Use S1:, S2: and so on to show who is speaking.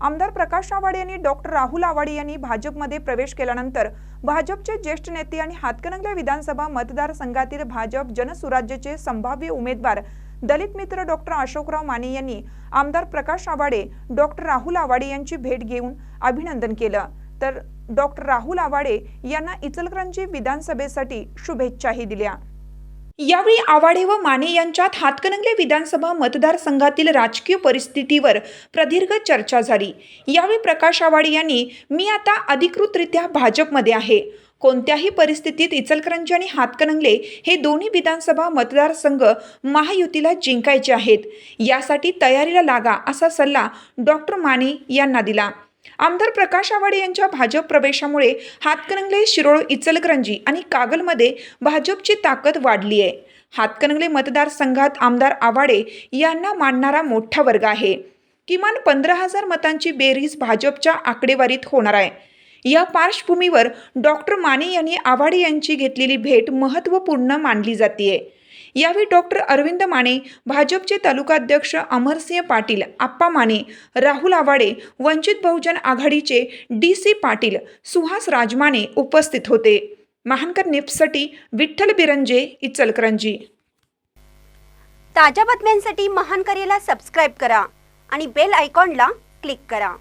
S1: आमदार प्रकाश आवाडे यांनी डॉक्टर राहुल आवाडे यांनी भाजपमध्ये प्रवेश केल्यानंतर भाजपचे ज्येष्ठ नेते आणि हातकणंगले विधानसभा मतदारसंघातील भाजप जनसुराज्यचे संभाव्य उमेदवार दलित मित्र डॉक्टर अशोकराव माने यांनी आमदार प्रकाश आवाडे डॉक्टर राहुल आवाडे यांची भेट घेऊन अभिनंदन केलं. तर डॉक्टर राहुल आवाडे यांना इचलकरंजी विधानसभेसाठी शुभेच्छाही दिल्या. यावेळी आवाडे व माने यांच्यात हातकणंगले विधानसभा मतदारसंघातील राजकीय परिस्थितीवर प्रदीर्घ चर्चा झाली. यावेळी प्रकाश आवाडे यांनी मी आता अधिकृतरित्या भाजपमध्ये आहे. कोणत्याही परिस्थितीत इचलकरंजी आणि हातकणंगले हे दोन्ही विधानसभा मतदारसंघ महायुतीला जिंकायचे आहेत. यासाठी तयारीला लागा असा सल्ला डॉक्टर माने यांना दिला. आमदार प्रकाश आवाडे यांच्या भाजप प्रवेशामुळे हातकणंगले शिरोळ इचलकरंजी आणि कागलमध्ये भाजपची ताकद वाढली आहे. हातकणंगले मतदारसंघात आमदार आवाडे यांना मानणारा मोठा वर्ग आहे. किमान पंधरा हजार मतांची बेरीज भाजपच्या आकडेवारीत होणार आहे. या पार्श्वभूमीवर डॉक्टर माने यांनी आवाडे यांची घेतलेली भेट महत्त्वपूर्ण मानली जाते यावेळी डॉक्टर अरविंद माने भाजपचे तालुकाध्यक्ष अमरसिंह पाटील आप्पा माने राहुल आवाडे वंचित बहुजन आघाडीचे डी सी पाटील सुहास राजमाने उपस्थित होते. महानकर निप्ससाठी विठ्ठल बिरंजे इचलकरंजी.
S2: ताज्या बातम्यांसाठी महानकरीला सबस्क्राईब करा आणि बेल आयकॉनला क्लिक करा.